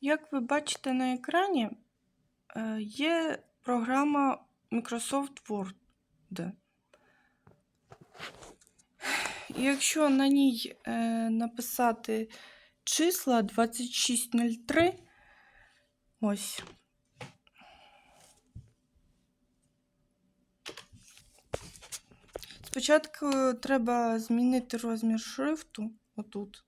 Як ви бачите на екрані, е, є програма Microsoft Word. Якщо на ній е, написати числа 2603, ось. Спочатку треба змінити розмір шрифту отут.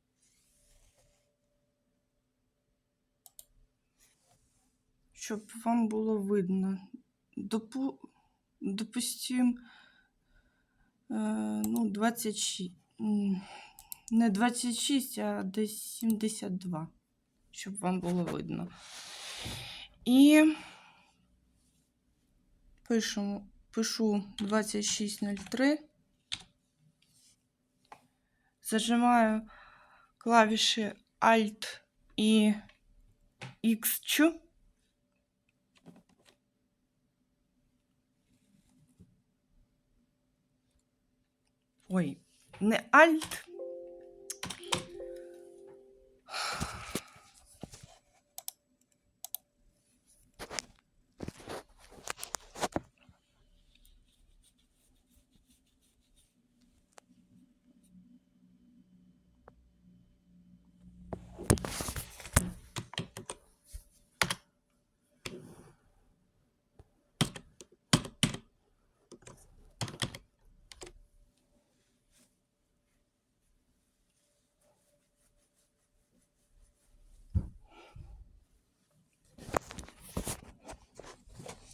Щоб вам було видно. Допу... Допустим, е, ну, 26. м, Не 26, а десь 72, щоб вам було видно. І пишемо, пишу 2603. Зажимаю клавіші Alt і X. Ой, не Alt.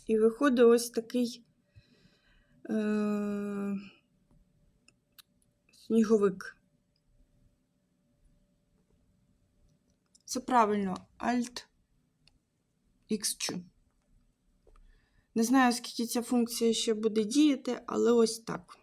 І виходить ось такий е- сніговик. Це правильно, Alt X. Не знаю, скільки ця функція ще буде діяти, але ось так.